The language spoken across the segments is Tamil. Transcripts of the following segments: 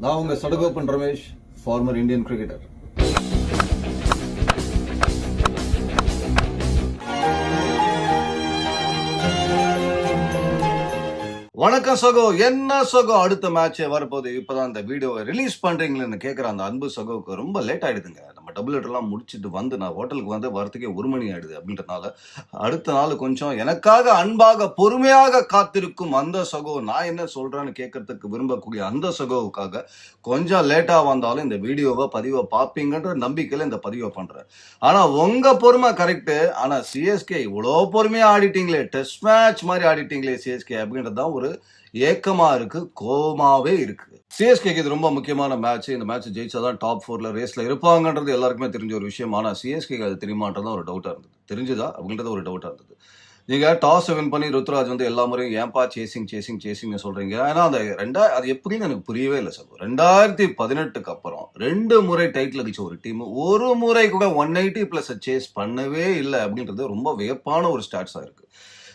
நான் உங்க Sadagoppan Ramesh former Indian cricketer வணக்கம் சகோ. என்ன சகோ? அடுத்த மேட்ச் வரப்போகுது. இப்பதான் இந்த வீடியோவை ரிலீஸ் பண்றீங்களேன்னு கேட்குற அந்த அன்பு சகோவுக்கு ரொம்ப லேட் ஆயிடுதுங்க. நம்ம டபுள் எல்லாம் முடிச்சுட்டு வந்து நான் ஹோட்டலுக்கு வந்து வரத்துக்கே ஒரு மணி ஆயிடுது அப்படின்றனால அடுத்த நாள் கொஞ்சம் எனக்காக அன்பாக பொறுமையாக காத்திருக்கும் அந்த சகோ நான் என்ன சொல்கிறேன்னு கேட்கறதுக்கு விரும்பக்கூடிய அந்த சகோவுக்காக கொஞ்சம் லேட்டாக வந்தாலும் இந்த வீடியோவை பதிவை பார்ப்பீங்கன்ற நம்பிக்கையில் இந்த பதிவை பண்ணுறேன் ஆனால் உங்கள் பொறுமை கரெக்டு ஆனால் சிஎஸ்கே இவ்வளோ பொறுமையாக ஆடிட்டீங்களே டெஸ்ட் மேட்ச் மாதிரி ஆடிட்டீங்களே சிஎஸ்கே அப்படின்றது தான் ஒரு ஏக்கமா இருக்கு. கோமாவே இருக்கு சிஎஸ்கேக்கு இது ரொம்ப முக்கியமான மேட்ச் இந்த மேட்ச் ஜெயிச்சாதான் டாப் ஃபோர்ல ரேஸ்ல இருப்பாங்கன்றது எல்லாருக்குமே தெரிஞ்ச ஒரு விஷயம். ஆனா சிஎஸ்கேக்கு அது தெரியுமான்றது ஒரு டவுட்டா இருந்தது. தெரிஞ்சுதா? அப்படின்றது ஒரு டவுட்டா இருந்தது. நீங்க டாஸ் வின் பண்ணி ருத்ராஜ் வந்து எல்லா முறையும் ஏன்பா சேசிங் சேசிங் சேசிங் சொல்றீங்க. ஏன்னா அந்த ரெண்டா அது எப்படின்னு எனக்கு புரியவே இல்லை சார் ரெண்டாயிரத்தி பதினெட்டுக்கு அப்புறம் ரெண்டு முறை டைட்டில் அடிச்ச ஒரு டீம் ஒரு முறை கூட ஒன் எயிட்டி பிளஸ் சேஸ் பண்ணவே இல்லை அப்படின்றது ரொம்ப வியப்பான ஒரு ஸ்டாட்ஸா இருக்கு.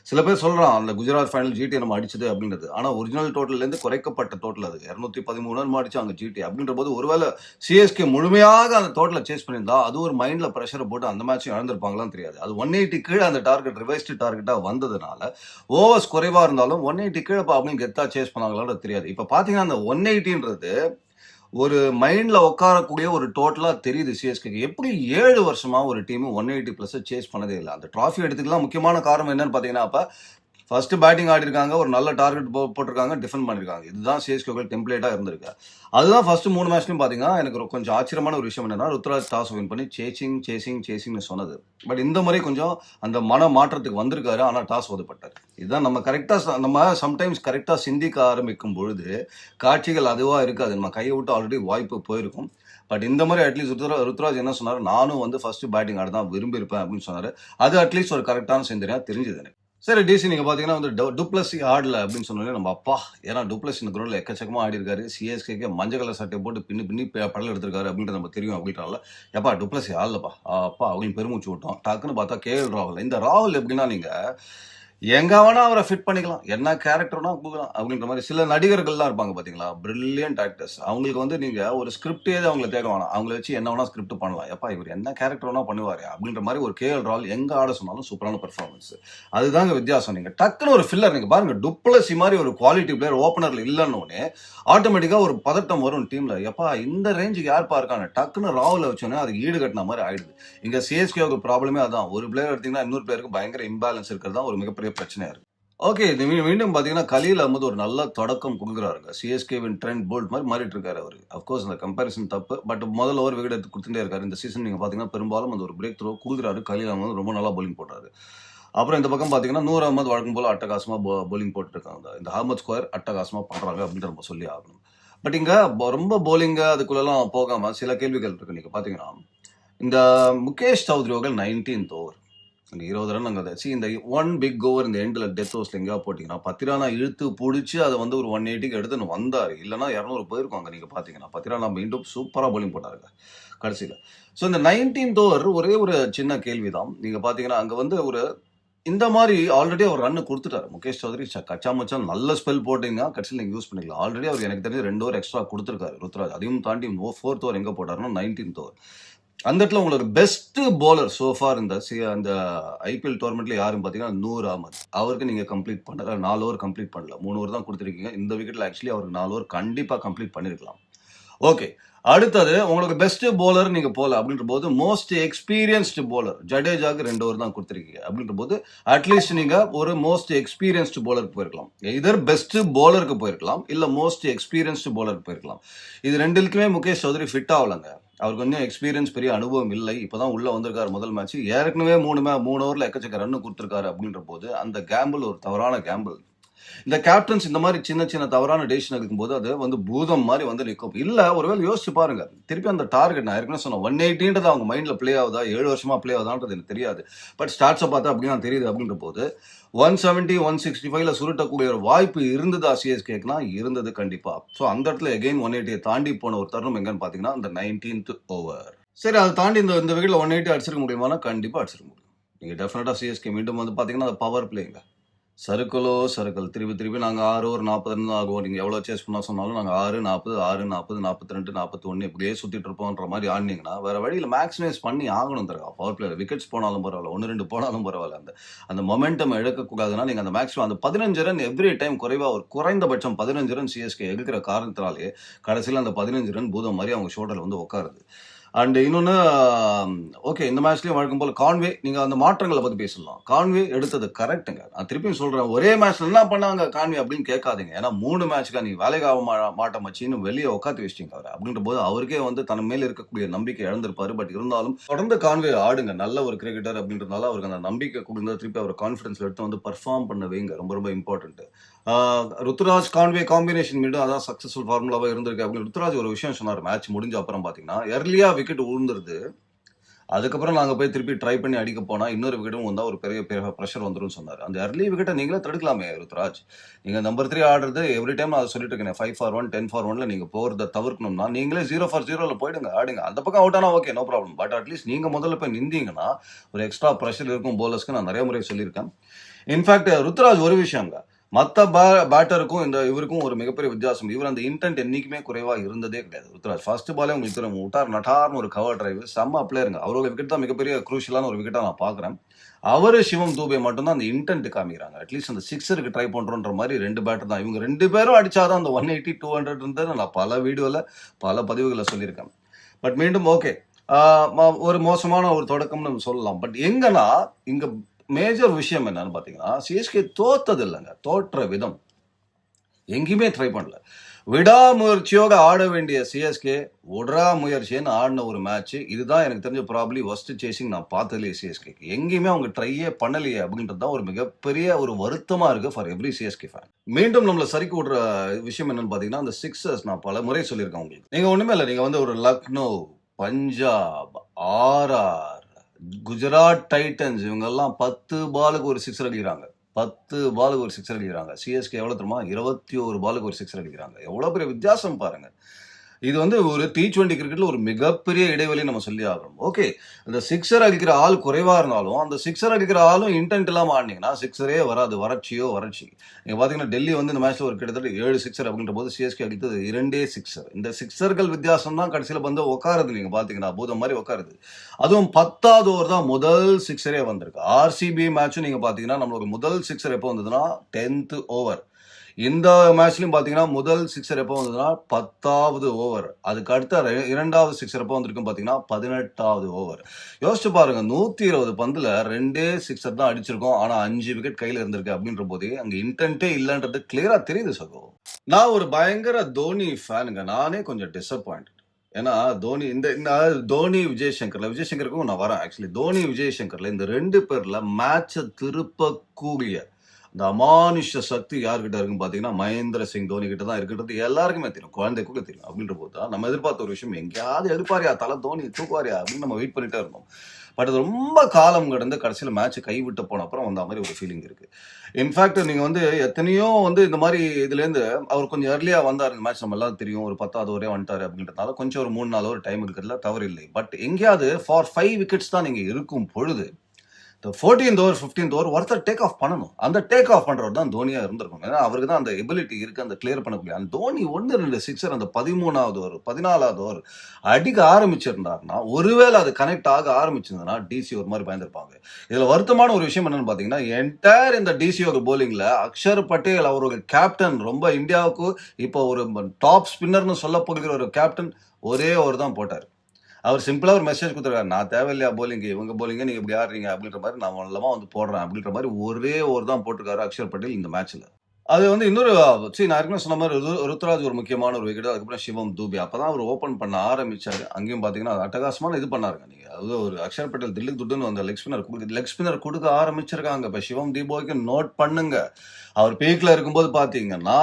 சில பேர் சொல்கிறான் அந்த குஜராத் ஃபைனல் ஜிடி நம்ம அடிச்சது அப்படின்றது. ஆனால் ஒரிஜினல் டோட்டல்லேருந்து குறைக்கப்பட்ட டோட்டல் அது. இரநூத்தி பதிமூணு ரன் அடிச்சு அங்கே ஜிடி அப்படின்ற போது ஒருவேளை சிஎஸ்கே முழுமையாக அந்த டோட்டலை சேஸ் பண்ணியிருந்தா அது ஒரு மைண்டில் ப்ரெஷரை போட்டு அந்த மேட்ச் இழந்திருப்பாங்களான்னு தெரியாது. அது ஒன் எயிட்டி கீழே அந்த டார்கெட் ரிவைஸ்டு டார்கெட்டாக வந்ததுனால ஓவர்ஸ் குறைவாக இருந்தாலும் ஒன் எயிட்டி கீழே அப்படின்னு கெத்தா சேஸ் பண்ணாங்களான்னு தெரியாது. இப்போ பார்த்தீங்கன்னா அந்த ஒன் எயிட்டின்றது ஒரு மைண்ட்ல உட்காரக்கூடிய ஒரு டோட்டலா தெரியுது சிஎஸ்கே எப்படி ஏழு வருஷமா ஒரு team one eighty plus chase பண்ணதே இல்லை. அந்த ட்ராஃபி எடுத்துக்கலாம். முக்கியமான காரணம் என்னன்னு பாத்தீங்கன்னா அப்ப ஃபர்ஸ்ட் பேட்டிங் ஆடி இருக்காங்க ஒரு நல்ல டார்கெட் போட்டிருக்காங்க டிஃபெண்ட் பண்ணிருக்காங்க. இதுதான் சிஎஸ்கேக்கள் டெம்ப்ளேட்டாக இருந்திருக்கு. அதுதான் ஃபர்ஸ்ட் மூணு மேட்ச்லையும் பார்த்தீங்கன்னா எனக்கு கொஞ்சம் ஆச்சரியமான ஒரு விஷயம் என்னன்னா ருத்ராஜ் டாஸ் வின் பண்ணி சேசிங் சேசிங் சேசிங்னு சொன்னது. பட் இந்த முறை கொஞ்சம் அந்த மன மாற்றத்துக்கு வந்திருக்காரு ஆனால் டாஸ் ஒதுப்பட்டார் இதுதான் நம்ம கரெக்டாக நம்ம சம்டைம்ஸ் கரெக்டாக சிந்திக்க ஆரம்பிக்கும் பொழுது காட்சிகள் அதுவாக இருக்காது. நம்ம கையை விட்டு ஆல்ரெடி வாய்ப்பு போயிருக்கும். பட் இந்த மாதிரி அட்லீஸ்ட் ருத்ரா ருத்ராஜ் என்ன சொன்னார்? நானும் வந்து ஃபர்ஸ்ட் பேட்டிங் ஆட தான் விரும்பி இருப்பேன் அப்படின்னு சொன்னார். அது அட்லீஸ்ட் ஒரு கரெக்டான சிந்தனையாக தெரிஞ்சது எனக்கு. சரி டிசி நீங்க பாத்தீங்கன்னா வந்து டு- டுப்ளசி ஆடல அப்படின்னு சொன்னோன்னே நம்ம அப்பா ஏன்னா டுப்ளசி இந்த குரோல எக்கச்சக்கமா ஆடி இருக்காரு சிஎஸ்கேக்கு மஞ்சள் கலர் சட்டை போட்டு பின்னி பின்னி படம் எடுத்திருக்காரு அப்படின்றது நம்ம தெரியும் அப்படின்றால எப்பா டுப்ளசி ஆடலப்பா? அப்பா அப்படின்னு பெருமூச்சு விட்டோம் டக்குன்னு பார்த்தா கேஎல் ராகுல். இந்த ராகுல் எப்படின்னா நீங்க எங்க வேணா அவரை ஃபிட் பண்ணிக்கலாம். என்ன கேரக்டர்னா கொடுக்கலாம் அப்படின்ற மாதிரி சில நடிகர்கள்லாம் இருப்பாங்க பாத்தீங்களா? பிரில்லியன்ட் ஆக்டர்ஸ் அவங்களுக்கு வந்து நீங்க ஒரு ஸ்கிரிப்டே அவங்களை தேட வேணாம். அவங்கள வச்சு என்ன வேணா ஸ்கிரிப்ட் பண்ணலாம். எப்பா இவர் என்ன கேரக்டர் வேணா பண்ணுவாரு அப்படின்ற மாதிரி ஒரு கேஎல் ரால் எங்க ஆட சொன்னாலும் சூப்பரான பெர்ஃபார்மன்ஸ் அதுதாங்க வித்தியாசம். நீங்க டக்குன்னு ஒரு ஃபில்லர் நீங்க பாருங்க. டுப்ளசி மாதிரி ஒரு குவாலிட்டி பிளேயர் ஓப்பனர்ல இல்லைன்னு ஆட்டோமேட்டிக்கா ஒரு பதட்டம் வரும் டீம்ல எப்பா இந்த ரேஞ்சுக்கு யார்ப்பா இருக்காங்க டக்குன்னு ராகுல வச்சோன்னே அது ஈடு கட்டின மாதிரி ஆயிடுது. இங்க சிஎஸ்கேவுக்கு ப்ராப்ளமே அதான். ஒரு பிளேயர் எடுத்தீங்கன்னா இன்னொரு பிளேயருக்கு பயங்கர இம்பேலன்ஸ் இருக்கிறது தான் ஒரு மிகப்பெரிய பிரச்சனையா இருக்கு. ஓகே இது மீண்டும் மீண்டும் பார்த்தீங்கன்னா கலீல் அஹமது ஒரு நல்ல தொடக்கம் கொடுக்குறாருங்க. சிஎஸ்கேவின் ட்ரெண்ட் போல்ட் மாதிரி மாறிட்டு இருக்காரு அவர் அஃப்கோர்ஸ் அந்த கம்பேரிசன் தப்பு பட் முதல்ல ஓவர் விக்கெட் எடுத்து கொடுத்துட்டே இருக்காரு. இந்த சீசன் நீங்க பார்த்தீங்கன்னா பெரும்பாலும் அந்த ஒரு பிரேக் த்ரோ கொடுக்குறாரு. கலீல் அஹமது ரொம்ப நல்லா போலிங் போடுறாரு. அப்புறம் இந்த பக்கம் பார்த்தீங்கன்னா நூறு அகமது வழக்கம் போல அட்டகாசமாக போ போலிங் போட்டுருக்காங்க. இந்த அகமது ஸ்கொயர் அட்டகாசமாக பண்ணுறாங்க அப்படின்னு நம்ம சொல்லி ஆகணும். பட் இங்கே ரொம்ப bowling அதுக்குள்ளெல்லாம் போகாமல் சில கேள்விகள் இருக்கு. நீங்கள் பார்த்தீங்கன்னா இந்த முகேஷ் சௌத்ரி அவர்கள் நைன்டீன்த் ஓவர் அந்த இருபது ரன் அங்கே சி இந்த ஒன் பிக் ஓவர் இந்த எண்டில் டெத் ஹவுஸில் எங்கேயா போட்டிங்கன்னா பத்திரானா இழுத்து பிடிச்சி அதை வந்து ஒரு ஒன் எயிட்டிக்கு எடுத்துன்னு வந்தார். இல்லைன்னா இரநூறு போயிருக்கும் அங்கே நீங்கள் பார்த்தீங்கன்னா பத்திரானா மீண்டும் சூப்பராக போலிங் போட்டாருங்க கடைசியில். ஸோ இந்த நைன்டீன்த் ஓவர் ஒரே ஒரு சின்ன கேள்வி தான் நீங்கள் பார்த்தீங்கன்னா அங்கே வந்து ஒரு இந்த மாதிரி ஆல்ரெடி அவர் ரன்னு கொடுத்துட்டாரு. முகேஷ் சௌத்ரி ச- கச்சா மச்சான் நல்ல ஸ்பெல் போட்டிங்கன்னா கடைசியில் நீங்கள் யூஸ் பண்ணிக்கலாம். ஆல்ரெடி அவர் எனக்கு தெரிஞ்சு ரெண்டு ஓவர் எக்ஸ்ட்ரா கொடுத்துருக்காரு. ருத்ராஜ் அதையும் தாண்டி ஃபோர்த் ஓவர் எங்கே போட்டாருன்னா நைன்டீன்த் ஓவர் அந்த இடத்துல உங்களோட பெஸ்ட் போலர் சோஃபார் இந்த சி- அந்த ஐபிஎல் டோர்மெண்ட்ல யாரும் பார்த்தீங்கன்னா நூர் அகமது அவருக்கு நீங்க கம்ப்ளீட் பண்ணல நாலு ஓவர் கம்ப்ளீட் பண்ணல. மூணு ஓவர் தான் கொடுத்துருக்கீங்க. இந்த விக்கெட்ல ஆக்சுவலி அவருக்கு நாலு ஓவர் கண்டிப்பா கம்ப்ளீட் பண்ணிருக்கலாம். ஓகே அடுத்தது உங்களுக்கு பெஸ்ட் போலர் நீங்க போல அப்படின்ற போது மோஸ்ட் எக்ஸ்பீரியன்ஸ்டு போலர் ஜடேஜாக்கு ரெண்டு ஓவர் தான் கொடுத்துருக்கீங்க. அப்படின்ற போது அட்லீஸ்ட் நீங்க ஒரு மோஸ்ட் எக்ஸ்பீரியன்ஸ்டு போலருக்கு போயிருக்கலாம். இதர் பெஸ்ட் போலருக்கு போயிருக்கலாம் இல்ல மோஸ்ட் எக்ஸ்பீரியன்ஸ்டு போலருக்கு போயிருக்கலாம். இது ரெண்டுக்குமே முகேஷ் சௌத்ரி ஃபிட் ஆகலங்க. அவருக்கு கொஞ்சம் எக்ஸ்பீரியன்ஸ் பெரிய அனுபவம் இல்லை. இப்பதான் உள்ள வந்திருக்காரு முதல் மேட்ச் ஏற்கனவே மூணு மே மூணு ஓவர்ல எக்கச்சக்க ரன்னு கொடுத்துருக்காரு அப்படின்ற போது அந்த கேம்பிள் ஒரு தவறான கேம்பிள் இந்த கேப்டன்ஸ் இந்த மாதிரி சின்ன சின்ன தவறான டெசிஷன் எடுக்கும்போது அது வந்து பூதம் மாதிரி வந்து நிற்கும். இல்லை ஒருவேளை யோசிச்சு பாருங்க. திருப்பி அந்த டார்கெட் நான் ஏற்கனவே சொன்னேன். ஒன் எயிட்டின்றது அவங்க மைண்ட்ல ப்ளே ஆகுதா? ஏழு வருஷமா பிளே ஆகுதான்றது எனக்கு தெரியாது. பட் ஸ்டார்ட்ஸை பார்த்தா அப்படின்னா தெரியுது அப்படின்ற போது ஒன் செவன்ட்டி ஒன் சிக்ஸ்டி ஃபைவ்ல சுருட்டக்கூடிய ஒரு வாய்ப்பு இருந்ததா சிஎஸ்கேக்குனா இருந்தது கண்டிப்பா. ஸோ அந்த இடத்துல எகைன் ஒன் எயிட்டியை தாண்டி போன ஒரு தருணம் எங்கன்னு பார்த்தீங்கன்னா அந்த நைன்டீன்த் ஓவர் சரி அதை தாண்டி இந்த இந்த விக்கெட்ல ஒன் எயிட்டி அடிச்சிருக்க முடியுமானா? கண்டிப்பாக அடிச்சிருக்க முடியும். நீங்கள் டெஃபினட்டாக சிஎஸ்கே மீண்டும் வந்து பார்த்தீங்கன்னா அது பவர் பிளேங்க சருக்குலோ சருக்கள் திருப்பி திருப்பி நாங்கள் ஆறு ஒரு நாற்பது ஆகும் நீங்கள் எவ்வளோ சேஸ் பண்ணால் சொன்னாலும் நாங்கள் ஆறு நாற்பது ஆறு நாற்பது நாற்பத்தி ரெண்டு நாற்பத்தி ஒன்று இப்படியே சுற்றிட்டு இருப்போன்ற மாதிரி ஆடினீங்கன்னா வேறு வழியில் மேக்ஸிமைஸ் பண்ணி ஆகணும் தரகா. பவர் பிளேயர் விக்கெட்ஸ் போனாலும் பரவாயில்ல ஒன்று ரெண்டு போனாலும் பரவாயில்ல. அந்த அந்த மொமெண்டம் இழக்கக்கூடாதுன்னா நீங்கள் அந்த மேக்ஸிமம் அந்த பதினஞ்சு ரன் எவ்ரி டைம் குறைவாக ஒரு குறைந்தபட்சம் பதினஞ்சு ரன் சிஎஸ்கே எடுக்கிற காரணத்தினாலே கடைசியில் அந்த பதினஞ்சு ரன் பூதம் மாதிரி அவங்க ஷோட்டரில் வந்து உட்காருது அண்ட் இன்னொன்று ஓகே இந்த மேட்ச்லேயும் வழக்கம் போல் கான்வே நீங்கள் அந்த மாற்றங்களை பற்றி பேசலாம். கான்வே எடுத்தது கரெக்ட்டுங்க நான் திருப்பியும் சொல்கிறேன் ஒரே மேட்ச்ல என்ன பண்ணாங்க கான்வே அப்படின்னு கேட்காதீங்க. ஏன்னா மூணு மேட்ச்க்கு நீ வேலைக்காக மா- மாட்ட மச்சின்னு வெளியே உட்காந்து வச்சிட்டீங்க அவர். அப்படின்ற போது அவருக்கே வந்து தன் மேலே இருக்கக்கூடிய நம்பிக்கை இழந்திருப்பாரு. பட் இருந்தாலும் தொடர்ந்து கான்வே ஆடுங்க. நல்ல ஒரு கிரிக்கெட்டர் அப்படின்றதுனால அவருக்கு அந்த நம்பிக்கை கொடுங்க. திருப்பி அவர் கான்ஃபிடன்ஸ் எடுத்து வந்து பர்ஃபார்ம் பண்ண வைங்க. ரொம்ப ரொம்ப இம்பார்ட்டன்ட்டு ருத்துராஜ் கான்வே காம்பினேஷன் மீண்டும் அதான் சக்ஸஸ்ஃபுல் ஃபார்முலாவாக இருந்திருக்கு அப்படின்னு ருத்துராஜ் ஒரு விஷயம் சொன்னார். மேட்ச் முடிஞ்ச அப்புறம் பார்த்தீங்கன்னா எர்லியாக விக்கெட் விழுந்துருது அதுக்கப்புறம் நாங்கள் போய் திருப்பி ட்ரை பண்ணி அடிக்க போனால் இன்னொரு விக்கெட்டும் வந்தால் ஒரு பெரிய ப்ரெஷர் வந்துடும் சொன்னார். அந்த எர்லி விக்கெட்டை நீங்களே தடுக்கலாமே ருத்ராஜ். நீங்கள் நம்பர் த்ரீ ஆடுறது எவ்ரி டைம் நான் அதை சொல்லிட்டு இருக்கேன் five for one ten for ஒன்ல நீங்கள் போகிறத தவிர்க்கணும்னா நீங்களே ஜீரோ ஃபார் ஜீரோவில் போயிடுங்க ஆடுங்க. அந்த பக்கம் அவுட் ஆனால் okay no problem but at least நீங்கள் முதல்ல போய் நின்றீங்கன்னா ஒரு எக்ஸ்ட்ரா ப்ரெஷர் இருக்கும் போலர்ஸ்க்கு நான் நிறைய முறை சொல்லியிருக்கேன். இன்ஃபேக்ட் ருத்ராஜ் ஒரு விஷயங்க. மற்ற பே பேட்டருக்கும் இந்த இவருக்கும் ஒரு மிகப்பெரிய வித்தியாசம். இவர் அந்த இன்டென்ட் என்றைக்குமே குறைவாக இருந்ததே கிடையாது. ருத்ராஜ் ஃபர்ஸ்ட் பாலே உங்களுக்கு தெரியும். விட்டார் நட்டார்னு ஒரு கவர் டிரைவ் செம்ம பிளேயருங்க அவரோட விக்கெட் தான் மிகப்பெரிய குரூஷியலான ஒரு விக்கெட்டாக நான் பார்க்குறேன். அவர் சிவம் தூபே மட்டும்தான் அந்த இன்டென்ட் காமிக்கிறாங்க. அட்லீஸ்ட் அந்த சிக்ஸருக்கு ட்ரை பண்ணுறோன்ற மாதிரி ரெண்டு பேட்டர் தான். இவங்க ரெண்டு பேரும் அடித்தாதான் அந்த ஒன் எயிட்டி டூ ஹண்ட்ரட் இருந்தது. நான் பல வீடியோவில் பல பதிவுகளை சொல்லியிருக்கேன். பட் மீண்டும் ஓகே ஒரு மோசமான ஒரு தொடக்கம்னு நம்ம சொல்லலாம். பட் எங்கன்னா இங்கே மேஜர் விஷயம் என்னன்னு பார்த்தீங்கன்னா சிஎஸ்கே தோத்தது இல்லைங்க தோற்ற விதம். எங்கேயுமே ட்ரை பண்ணல. விடாமுயற்சியோட ஆட வேண்டிய சிஎஸ்கே விடா முயற்சின்னு ஆடின ஒரு மேட்ச் இதுதான் எனக்கு தெரிஞ்ச ப்ராப்ளி ஒஸ்ட் சேசிங் நான் பார்த்ததுலேயே சிஎஸ்கேக்கு எங்கேயுமே அவங்க ட்ரையே பண்ணலையே அப்படின்றது தான் ஒரு மிகப்பெரிய ஒரு வருத்தமாக இருக்குது ஃபார் எவ்ரி சிஎஸ்கே ஃபேன் மீண்டும் நம்மளை சரி கூடுற விஷயம் என்னன்னு பார்த்தீங்கன்னா அந்த சிக்ஸர்ஸ் நான் பல முறை சொல்லியிருக்கேன் உங்களுக்கு. நீங்கள் ஒன்றுமே இல்லை நீங்கள் வந்து ஒரு லக்னோ பஞ்சாப் ஆர்ஆர் குஜராத் டைட்டன்ஸ் இவங்கெல்லாம் பத்து பாலுக்கு ஒரு சிக்ஸர் அடிக்கிறாங்க. பத்து பாலுக்கு ஒரு சிக்ஸர் அடிக்கிறாங்க. சிஎஸ்கே எவ்வளோ தெரியுமா? இருபத்தி ஒரு பாலுக்கு ஒரு சிக்ஸர் அடிக்கிறாங்க. எவ்வளோ பெரிய வித்தியாசம் பாருங்க. இது வந்து ஒரு டி டுவெண்ட்டி கிரிக்கெட்ல ஒரு மிகப்பெரிய இடைவெளி நம்ம சொல்லி ஆகணும். ஓகே இந்த சிக்ஸர் அடிக்கிற ஆள் குறைவா இருந்தாலும் அந்த சிக்ஸர் அடிக்கிற ஆளும் இன்டென்ட் இல்லாம ஆடினீங்கன்னா சிக்ஸரே வராது. வறட்சியோ வறட்சி. நீங்க பாத்தீங்கன்னா டெல்லி வந்து இந்த மேட்ச்ல ஒரு கிட்டத்தட்ட ஏழு சிக்ஸர் அப்படின்ற போது சிஎஸ்கே அடித்தது இரண்டே சிக்ஸர் இந்த சிக்ஸர்கள் வித்தியாசம் தான் கடைசியில வந்து உட்காருது நீங்க பாத்தீங்கன்னா பூதம் மாதிரி உட்காருது அதுவும் பத்தாவது ஓவர் தான் முதல் சிக்ஸரே வந்திருக்கு. ஆர்சிபி மேட்சும் நீங்க பாத்தீங்கன்னா நம்மளுக்கு முதல் சிக்ஸர் எப்போ வந்ததுன்னா டென்த் ஓவர் இந்த மேட்ச்லயும் பாத்தீங்கன்னா முதல் சிக்ஸர் எப்போ வந்ததுன்னா பத்தாவது ஓவர் அதுக்கு அடுத்த ரெ- இரண்டாவது சிக்ஸர் எப்போ வந்திருக்கும் பாத்தீங்கன்னா பதினெட்டாவது ஓவர் யோசிச்சு பாருங்க நூத்தி இருபது பந்துல ரெண்டே சிக்ஸர் தான் அடிச்சிருக்கோம். ஆனா அஞ்சு விக்கெட் கையில இருந்திருக்கு அப்படின்ற போதே அங்க இன்டென்ட்டே இல்லைன்றது கிளியரா தெரியுது சகோ. நான் ஒரு பயங்கர தோனி ஃபேனுங்க நானே கொஞ்சம் டிசப்பாயிண்ட் ஏன்னா தோனி இந்த இந்த தோனி விஜய் சங்கர்ல விஜய் சங்கருக்கும் நான் வரேன். ஆக்சுவலி தோனி விஜய் சங்கர்ல இந்த ரெண்டு பேர்ல மேட்சை திருப்பக்கூடிய இந்த அமானுஷ சக்தி யார்கிட்ட இருக்குன்னு பார்த்தீங்கன்னா மகேந்திர சிங் தோனி கிட்ட தான் இருக்கிறது எல்லாருக்குமே தெரியும் குழந்தைக்கு தெரியும். அப்படின்ற போது தான் நம்ம எதிர்பார்த்த ஒரு விஷயம் எங்கேயாவது எடுப்பாரியா தலை தோனி தூக்குவாரியா அப்படின்னு நம்ம வெயிட் பண்ணிட்டே இருந்தோம். பட் அது ரொம்ப காலம் கடந்து கடைசியில் மேட்ச் கைவிட்டு போன அப்புறம் வந்த மாதிரி ஒரு ஃபீலிங் இருக்கு. இன்ஃபேக்ட் நீங்க வந்து எத்தனையோ வந்து இந்த மாதிரி இதுலேருந்து அவர் கொஞ்சம் ஏர்லியாக வந்தார். இந்த மேட்ச் நம்ம எல்லாம் தெரியும். ஒரு பத்தாவது ஒரே வந்துட்டார் அப்படின்றதுனால கொஞ்சம் ஒரு மூணு நாள் ஒரு டைம் இருக்கிறதுல தவறு இல்லை. பட் எங்கேயாவது ஃபார் ஃபைவ் விக்கெட்ஸ் தான் நீங்க இருக்கும் பொழுது ஃபோர்டீன்த் ஓவர் ஃபிஃப்டீன்த் ஓவர் ஒருத்தர் டேக் ஆஃப் பண்ணணும். அந்த டேக் ஆஃப் பண்ணுறவர் தான் தோனியா இருந்திருக்கும் ஏன்னா அவருக்கு தான் அந்த எபிலிட்டி இருக்கு அந்த கிளியர் பண்ணக்கூடிய அந்த தோனி ஒன்று ரெண்டு சிக்ஸர் அந்த பதிமூணாவது ஓவர் பதினாலாவது ஓவர் அடிக்க ஆரம்பிச்சிருந்தாருன்னா ஒருவேளை அது கனெக்ட் ஆக ஆரம்பிச்சிருந்ததுன்னா டிசி ஒரு மாதிரி பயந்துருப்பாங்க. இதில் வருத்தமான ஒரு விஷயம் என்னன்னு பார்த்தீங்கன்னா என்டையர் இந்த டிசி ஒரு போலிங்ல அக்ஷர் பட்டேல் அவரோட கேப்டன் ரொம்ப இந்தியாவுக்கு இப்போ ஒரு டாப் ஸ்பின்னர்னு சொல்லப்படுகிற ஒரு கேப்டன் ஒரே ஓவர் தான் போட்டார். அவர் சிம்பிளாக ஒரு மெசேஜ் கொடுத்துருக்காரு. நான் தேவையில்லையா போலிங்க இவங்க போலிங்க நீங்கள் இப்படி ஆடுறீங்க அப்படின்ற மாதிரி நான் மூலமா வந்து போடுறேன் அப்படின்ற மாதிரி ஒரே ஒரு தான் போட்டிருக்காரு அக்ஷர் பட்டேல் இந்த மேட்ச்சில் அது வந்து இன்னொரு சரி நான் ஏற்கனவே சொன்ன மாதிரி ருத்ராஜ் ஒரு முக்கியமான ஒரு விக்கெட் அதுக்கப்புறம் சிவம் தூபி. அப்பதான் அவர் ஓப்பன் பண்ண ஆரம்பிச்சார். அங்கேயும் பார்த்தீங்கன்னா அது அட்டகாசமான இது பண்ணாருங்க நீங்கள் அதாவது ஒரு அக்ஷர் பட்டேல் தில்லி துட்டுன்னு அந்த லெக் ஸ்பின்னர் கொடுக்க லெக் ஸ்பின்னர் கொடுக்க ஆரம்பிச்சிருக்காங்க. இப்போ சிவம் தீபோய்க்கு நோட் பண்ணுங்க. அவர் பீக்கில் இருக்கும்போது பார்த்தீங்கன்னா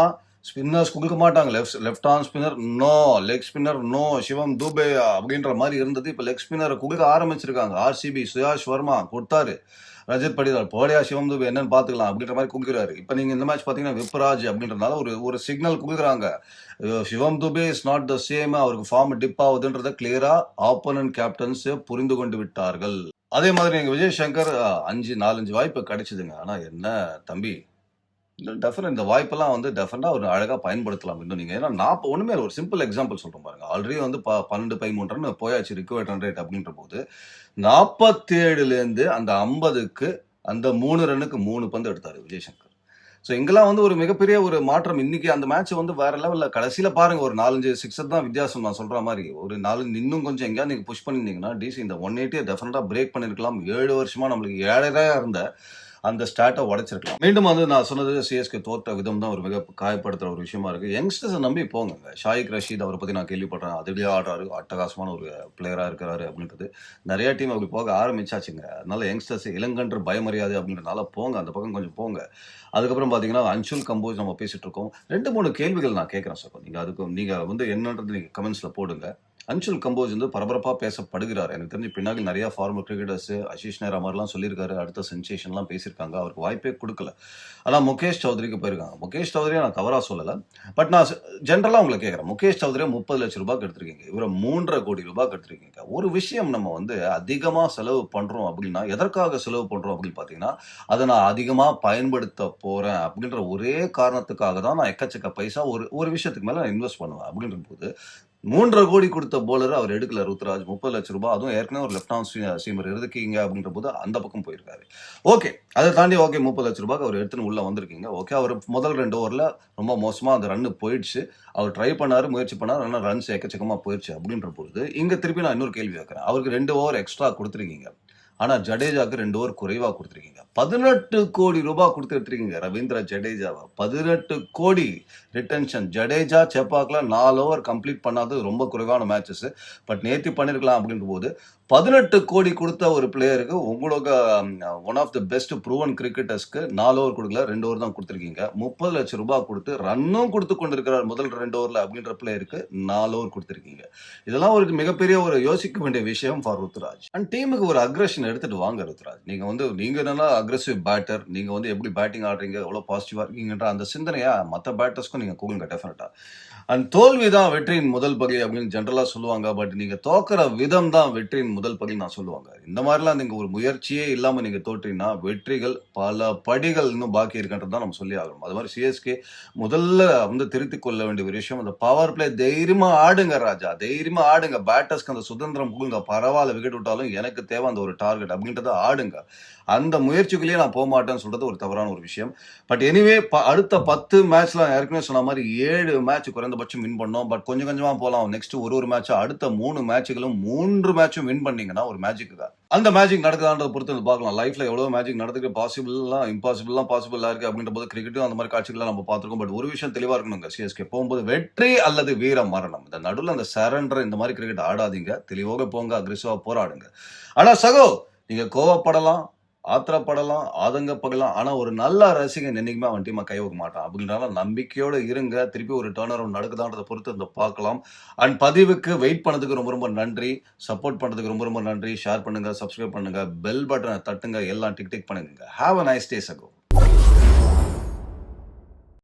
ஸ்பின்னர்ஸ் கொடுக்க மாட்டாங்க. Left left arm spinner no leg spinner no Shivam Dube அப்படின்ற மாதிரி இருந்தது. இப்போ லெக் ஸ்பின்னர் கொடுக்க ஆரம்பிச்சிருக்காங்க. ஆர்சிபி சுயாஷ் வர்மா கொடுத்தாரு. ரஜத் படிதார் போடையா சிவம் தூபே என்னன்னு பார்த்துக்கலாம் அப்படின்ற மாதிரி கொடுக்குறாரு இப்போ நீங்கள் இந்த மேட்ச் பார்த்தீங்கன்னா விப்ராஜ் அப்படின்றனால ஒரு ஒரு சிக்னல் கொடுக்குறாங்க Shivam Dube is not the same அவருக்கு ஃபார்ம் டிப் ஆகுதுன்றத கிளியராக ஆப்போனன்ட் கேப்டன்ஸ் புரிந்து கொண்டு விட்டார்கள். அதே மாதிரி எங்கள் விஜய் சங்கர் அஞ்சு நாலஞ்சு வாய்ப்பு கிடைச்சிதுங்க. ஆனால் என்ன தம்பி? டெஃபினட் இந்த வாய்ப்பெல்லாம் வந்து டெஃபினட்டாக ஒரு அழகாக பயன்படுத்தலாம் இன்னும் நீங்கள் ஏன்னா நான் ஒன்றுமே ஒரு சிம்பிள் எக்ஸாம்பிள் சொல்கிறோம் பாருங்க. ஆல்ரெடி வந்து ப பன்னெண்டு பதிமூன்று ரன் போயாச்சு ரிக்வயர்ட் ரன் ரேட் அப்படின்ற போது நாற்பத்தேழுலேருந்து அந்த ஐம்பதுக்கு அந்த மூணு ரன்னுக்கு மூணு பந்து எடுத்தார் விஜயசங்கர். ஸோ இங்கெல்லாம் வந்து ஒரு மிகப்பெரிய ஒரு மாற்றம். இன்னைக்கு அந்த மேட்ச் வந்து வேற லெவலில் கடைசியில் பாருங்க ஒரு நாலஞ்சு சிக்ஸர் தான் வித்தியாசம் நான் சொல்ற மாதிரி. ஒரு நாலு இன்னும் கொஞ்சம் எங்கேயாவது நீங்கள் புஷ் பண்ணியிருந்தீங்கன்னா டிசி இந்த ஒன் எயிட்டியை டெஃபினட்டாக பிரேக் பண்ணியிருக்கலாம். ஏழு வருஷமா நம்மளுக்கு ஏழரை இருந்த அந்த ஸ்டார்ட்டை உடைச்சிருக்கலாம். மீண்டும் வந்து நான் சொன்னது சிஎஸ்கே தோற்ற விதம் தான் ஒரு மிக காயப்படுத்துகிற ஒரு விஷயமா இருக்கு. யங்ஸ்டர்ஸை நம்பி போங்க. ஷாயிக் ரஷீத் அவரை பற்றி நான் கேள்விப்படுறேன் அதிலேயே ஆடுறாரு. அட்டகாசமான ஒரு பிளேயராக இருக்கிறாரு அப்படின்றது. நிறைய டீம் அப்படி போக ஆரம்பிச்சாச்சுங்க. அதனால யங்ஸ்டர்ஸ் இளங்கன்று பயமறியாது அப்படின்றனால போங்க. அந்த பக்கம் கொஞ்சம் போங்க. அதுக்கப்புறம் பார்த்தீங்கன்னா அன்சுல் கம்போஸ் நம்ம பேசிட்டு இருக்கோம். ரெண்டு மூணு கேள்விகள் நான் கேட்குறேன் சார் நீங்கள் அதுக்கு நீங்கள் வந்து என்னன்றது நீங்கள் கமெண்ட்ஸில் போடுங்க. அன்சுல் கம்போஸ் வந்து பரபரப்பா பேசப்படுகிறார். எனக்கு தெரிஞ்சு பின்னாடி நிறைய ஃபார்மர் கிரிக்கெட்டர்ஸ் அஷிஷ் நேரா மாதிரிலாம் சொல்லியிருக்காரு. அடுத்த சென்சேஷன்லாம் பேசியிருக்காங்க. அவருக்கு வாய்ப்பே கொடுக்கல. ஆனால் முகேஷ் சௌத்ரிக்கு போயிருக்காங்க. முகேஷ் சௌத்ரியை நான் கவரா சொல்லலை. பட் நான் ஜென்ரலாக உங்களை கேட்குறேன். முகேஷ் சௌத்ரியை முப்பது லட்சம் ரூபாய்க்கு எடுத்திருக்கீங்க. இவரை மூன்றரை கோடி ரூபாய்க்கு எடுத்திருக்கீங்க. ஒரு விஷயம் நம்ம வந்து அதிகமாக செலவு பண்ணுறோம் அப்படின்னா எதற்காக செலவு பண்ணுறோம் அப்படின்னு பார்த்தீங்கன்னா அதை நான் அதிகமாக பயன்படுத்த போகிறேன் அப்படின்ற ஒரே காரணத்துக்காக தான் நான் எக்கச்சக்க பைசா ஒரு ஒரு விஷயத்துக்கு மேலே நான் இன்வெஸ்ட் பண்ணுவேன் அப்படின்ற போது மூன்றரை கோடி கொடுத்த போலர் அவர் எடுக்கல ருத்ராஜ். முப்பது லட்சம் ரூபாய். அதுவும் ஏற்கனவே ஒரு லெஃப்ட் ஹாண்ட் சீமர் இருக்கீங்க அப்படின்ற போது அந்த பக்கம் போயிருக்காரு. ஓகே. அதை தாண்டி ஓகே முப்பது லட்சம் ரூபாய்க்கு அவர் எடுத்துன்னு உள்ள வந்திருக்கீங்க. ஓகே அவர் முதல் ரெண்டு ஓவரில் ரொம்ப மோசமாக அந்த ரன்னு போயிடுச்சு. அவர் ட்ரை பண்ணார் முயற்சி பண்ணார் ஆனால் ரன்ஸ் எக்கச்சக்கமாக போயிடுச்சு அப்படின்ற பொழுது இங்கே திருப்பி நான் இன்னொரு கேள்வி வைக்கிறேன் அவருக்கு ரெண்டு ஓவர் எக்ஸ்ட்ரா கொடுத்துருக்கீங்க. ஆனா ஜடேஜாக்கு ரெண்டு ஓவர் குறைவா கொடுத்துருக்கீங்க. பதினெட்டு கோடி ரூபாய் கொடுத்து எடுத்திருக்கீங்க ரவீந்திர ஜடேஜாவை. பதினெட்டு கோடி ரிட்டன்ஷன் ஜடேஜா செப்பாக்ல நாலு ஓவர் கம்ப்ளீட் பண்ணாதது ரொம்ப குறைவான மேட்சஸ் பட் நேத்தி பண்ணிருக்கலாம் அப்படின்ற போது பதினெட்டு கோடி கொடுத்த ஒரு பிளேயருக்கு உங்களோட one of the best proven கிரிக்கெட்டர்ஸ்க்கு நாலு ஓவர் கொடுக்கல ரெண்டு ஓவர் தான் கொடுத்துருக்கீங்க. முப்பது லட்சம் ரூபாய் கொடுத்து ரன்னும் கொடுத்து கொண்டிருக்கிறார் முதல் ரெண்டு ஓவரில் அப்படின்ற பிளேயருக்கு நாலு ஓவர் கொடுத்துருக்கீங்க. இதெல்லாம் ஒரு மிகப்பெரிய ஒரு யோசிக்க வேண்டிய விஷயம் ஃபார் ருத்ராஜ். அண்ட் டீமுக்கு ஒரு அக்ரஷன் எடுத்துட்டு வாங்க ருத்ராஜ். நீங்கள் வந்து நீங்கள் நல்லா அக்ரஸிவ் பேட்டர் நீங்கள் வந்து எப்படி பேட்டிங் ஆடுறீங்க எவ்வளோ பாசிட்டிவாக இருக்கீங்கன்ற அந்த சிந்தனையாக மற்ற பேட்டர்ஸ்க்கும் நீங்கள் கூகுங்க டெஃபினட்டாக அண்ட் தோல்வி தான் வெற்றியின் முதல் பகை அப்படின்னு ஜென்ரலாக சொல்லுவாங்க. பட் நீங்கள் தோக்கிற விதம் தான் வெற்றியின் முதல் பகை நான் சொல்லுவாங்க. இந்த மாதிரிலாம் நீங்கள் ஒரு முயற்சியே இல்லாமல் நீங்கள் தோற்றீங்கன்னா வெற்றிகள் பல படிகள் இன்னும் பாக்கி இருக்குன்றது தான் நம்ம சொல்லி ஆகணும். அது மாதிரி சிஎஸ்கே முதல்ல வந்து திருத்திக் கொள்ள வேண்டிய ஒரு விஷயம் அந்த பவர் பிளே தைரியமாக ஆடுங்க ராஜா. தைரியமாக ஆடுங்க. பேட்டர்ஸ்க்கு அந்த சுதந்திரம் கொடுங்க. பரவாயில்ல விக்கெட் விட்டாலும் எனக்கு தேவை அந்த ஒரு டார்கெட் அப்படின்றத ஆடுங்க. அந்த முயற்சிக்குள்ளேயே நான் போக மாட்டேன்னு சொல்கிறது ஒரு தவறான ஒரு விஷயம். பட் எனிவே அடுத்த பத்து மேட்ச்லாம் ஏற்கனவே சொன்ன மாதிரி ஏழு மேட்ச் குறைந்தபட்சம் வின் பண்ணோம். பட் கொஞ்சம் கொஞ்சமா போலாம். நெக்ஸ்ட் ஒரு ஒரு மேட்ச் அடுத்த மூணு மேட்சுகளும் மூன்று மேட்சும் வின் பண்ணீங்கன்னா ஒரு மேஜிக்கு அந்த மேஜிக் நடக்குதான்றத பொறுத்து வந்து பார்க்கலாம். லைஃப்ல எவ்வளவு மேஜிக் நடந்துக்கு பாசிபிள்லாம் இம்பாசிபிள்லாம் பாசிபிளா இருக்கு அப்படின்ற போது கிரிக்கெட்டும் அந்த மாதிரி காட்சிகள்லாம் நம்ம பார்த்துருக்கோம். பட் ஒரு விஷயம் தெளிவா இருக்கணுங்க. சிஎஸ்கே போகும்போது வெற்றி அல்லது வீர மரணம். இந்த நடுவில் அந்த சரண்டர் இந்த மாதிரி கிரிக்கெட் ஆடாதீங்க. தெளிவாக போங்க அக்ரெசிவா போராடுங்க. ஆனா சகோ நீங்க கோவப்படலாம். ஆத்திரப்படலாம் ஆதங்கப்படலாம். ஆனால் ஒரு நல்ல ரசிகன் என்றைக்குமே அவன் டீமை கைவிட மாட்டான். அப்படின்றனால நம்பிக்கையோடு இருங்க. திருப்பி ஒரு டேர்ன் அரௌண்ட் நடக்குதான்றதை பொறுத்து இந்த பார்க்கலாம். அண்ட் பதிவுக்கு வெயிட் பண்ணதுக்கு ரொம்ப ரொம்ப நன்றி. சப்போர்ட் பண்ணுறதுக்கு ரொம்ப ரொம்ப நன்றி. ஷேர் பண்ணுங்கள் சப்ஸ்கிரைப் பண்ணுங்கள் பெல் பட்டனை தட்டுங்க. எல்லாம் டிக் டிக் பண்ணுங்க. Have a nice days ago